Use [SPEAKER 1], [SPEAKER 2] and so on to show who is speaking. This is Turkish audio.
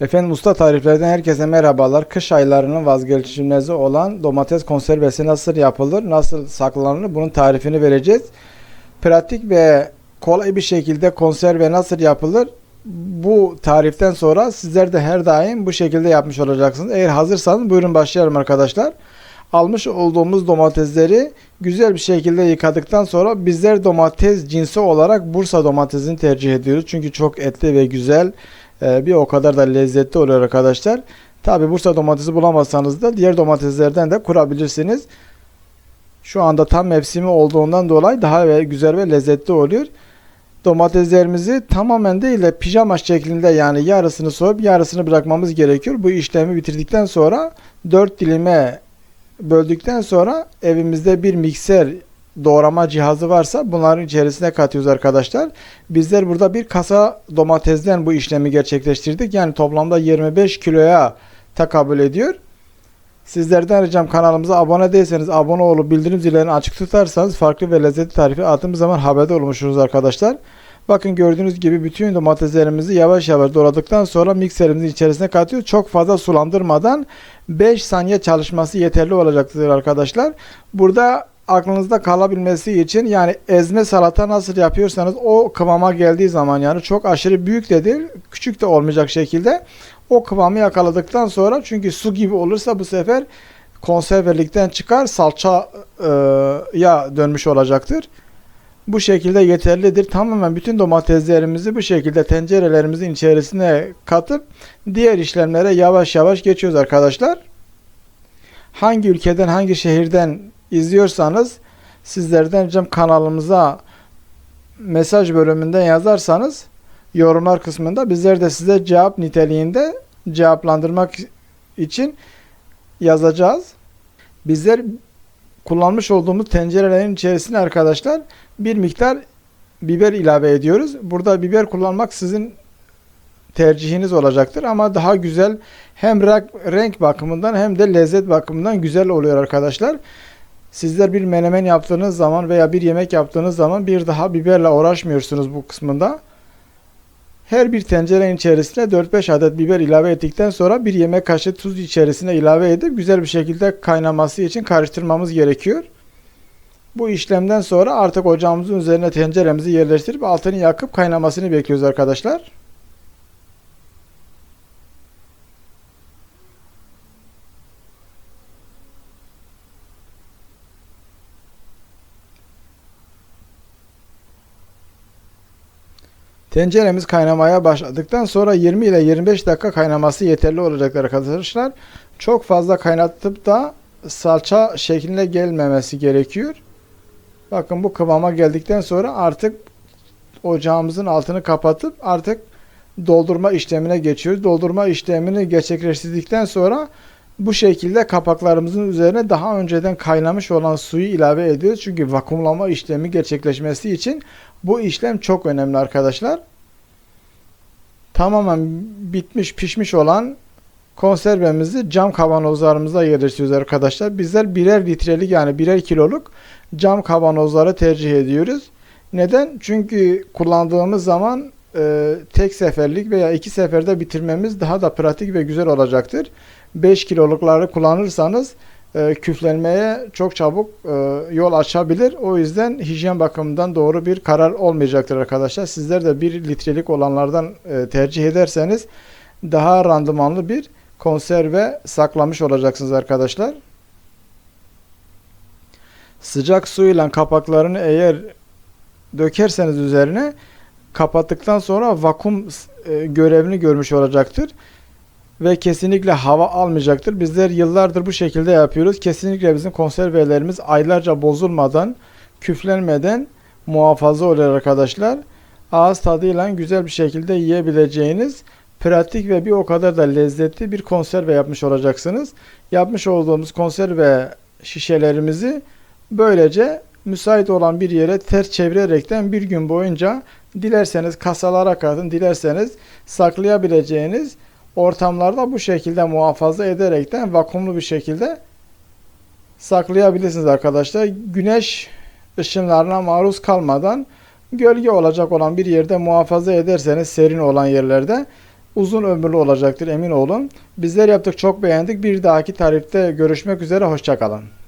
[SPEAKER 1] Efendim usta tariflerden herkese merhabalar. Kış aylarının vazgeçilmezi olan domates konservesi nasıl yapılır, nasıl saklanır bunun tarifini vereceğiz. Pratik ve kolay bir şekilde konserve nasıl yapılır bu tariften sonra sizler de her daim bu şekilde yapmış olacaksınız. Eğer hazırsanız buyurun başlayalım arkadaşlar. Almış olduğumuz domatesleri güzel bir şekilde yıkadıktan sonra bizler domates cinsi olarak Bursa domatesini tercih ediyoruz. Çünkü çok etli ve güzel ee, bir o kadar da lezzetli oluyor arkadaşlar. Tabi Bursa domatesi bulamazsanız da diğer domateslerden de kurabilirsiniz. Şu anda tam mevsimi olduğundan dolayı daha güzel ve lezzetli oluyor. Domateslerimizi tamamen değil de pijama şeklinde yani yarısını soyup yarısını bırakmamız gerekiyor. Bu işlemi bitirdikten sonra 4 dilime böldükten sonra evimizde bir mikser doğrama cihazı varsa bunların içerisine katıyoruz arkadaşlar. Bizler burada bir kasa domatesden bu işlemi gerçekleştirdik. Yani toplamda 25 kiloya tekabül ediyor. Sizlerden ricam kanalımıza abone değilseniz abone olup bildirim zillerini açık tutarsanız farklı ve lezzetli tarifi attığımız zaman haberde olmuşsunuz arkadaşlar. Bakın gördüğünüz gibi bütün domateslerimizi yavaş yavaş doğradıktan sonra mikserimizin içerisine katıyoruz. Çok fazla sulandırmadan 5 saniye çalışması yeterli olacaktır arkadaşlar. Burada aklınızda kalabilmesi için yani ezme salata nasıl yapıyorsanız o kıvama geldiği zaman yani çok aşırı büyük de değil küçük de olmayacak şekilde o kıvamı yakaladıktan sonra çünkü su gibi olursa bu sefer konservelikten çıkar salçaya dönmüş olacaktır. Bu şekilde yeterlidir. Tamamen bütün domateslerimizi bu şekilde tencerelerimizin içerisine katıp diğer işlemlere yavaş yavaş geçiyoruz arkadaşlar. Hangi ülkeden hangi şehirden izliyorsanız sizlerden ricam kanalımıza mesaj bölümünden yazarsanız yorumlar kısmında bizler de size cevap niteliğinde cevaplandırmak için yazacağız. Bizler kullanmış olduğumuz tencerelerin içerisine arkadaşlar bir miktar biber ilave ediyoruz. Burada biber kullanmak sizin tercihiniz olacaktır ama daha güzel hem renk bakımından hem de lezzet bakımından güzel oluyor arkadaşlar. Sizler bir menemen yaptığınız zaman veya bir yemek yaptığınız zaman bir daha biberle uğraşmıyorsunuz bu kısmında. Her bir tencerenin içerisine 4-5 adet biber ilave ettikten sonra bir yemek kaşığı tuz içerisine ilave edip güzel bir şekilde kaynaması için karıştırmamız gerekiyor. Bu işlemden sonra artık ocağımızın üzerine tenceremizi yerleştirip altını yakıp kaynamasını bekliyoruz arkadaşlar. Tenceremiz kaynamaya başladıktan sonra 20 ile 25 dakika kaynaması yeterli olacaktır arkadaşlar. Çok fazla kaynatıp da salça şekline gelmemesi gerekiyor. Bakın bu kıvama geldikten sonra artık ocağımızın altını kapatıp artık doldurma işlemine geçiyoruz. Doldurma işlemini gerçekleştirdikten sonra bu şekilde kapaklarımızın üzerine daha önceden kaynamış olan suyu ilave ediyoruz. Çünkü vakumlama işlemi gerçekleşmesi için bu işlem çok önemli arkadaşlar. Tamamen bitmiş pişmiş olan konservemizi cam kavanozlarımıza yerleştiriyoruz arkadaşlar. Bizler birer litrelik yani birer kiloluk cam kavanozları tercih ediyoruz. Neden? Çünkü kullandığımız zaman e, tek seferlik veya iki seferde bitirmemiz daha da pratik ve güzel olacaktır. 5 kilolukları kullanırsanız e, küflenmeye çok çabuk e, yol açabilir. O yüzden hijyen bakımından doğru bir karar olmayacaktır arkadaşlar. Sizler de 1 litrelik olanlardan e, tercih ederseniz daha randımanlı bir konserve saklamış olacaksınız arkadaşlar. Sıcak suyla kapaklarını eğer dökerseniz üzerine kapattıktan sonra vakum e, görevini görmüş olacaktır ve kesinlikle hava almayacaktır. Bizler yıllardır bu şekilde yapıyoruz. Kesinlikle bizim konservelerimiz aylarca bozulmadan, küflenmeden muhafaza oluyor arkadaşlar. Ağız tadıyla güzel bir şekilde yiyebileceğiniz pratik ve bir o kadar da lezzetli bir konserve yapmış olacaksınız. Yapmış olduğumuz konserve şişelerimizi böylece müsait olan bir yere ters çevirerekten bir gün boyunca dilerseniz kasalara katın, dilerseniz saklayabileceğiniz ortamlarda bu şekilde muhafaza ederekten vakumlu bir şekilde saklayabilirsiniz arkadaşlar. Güneş ışınlarına maruz kalmadan gölge olacak olan bir yerde muhafaza ederseniz serin olan yerlerde uzun ömürlü olacaktır emin olun. Bizler yaptık çok beğendik. Bir dahaki tarifte görüşmek üzere. Hoşçakalın.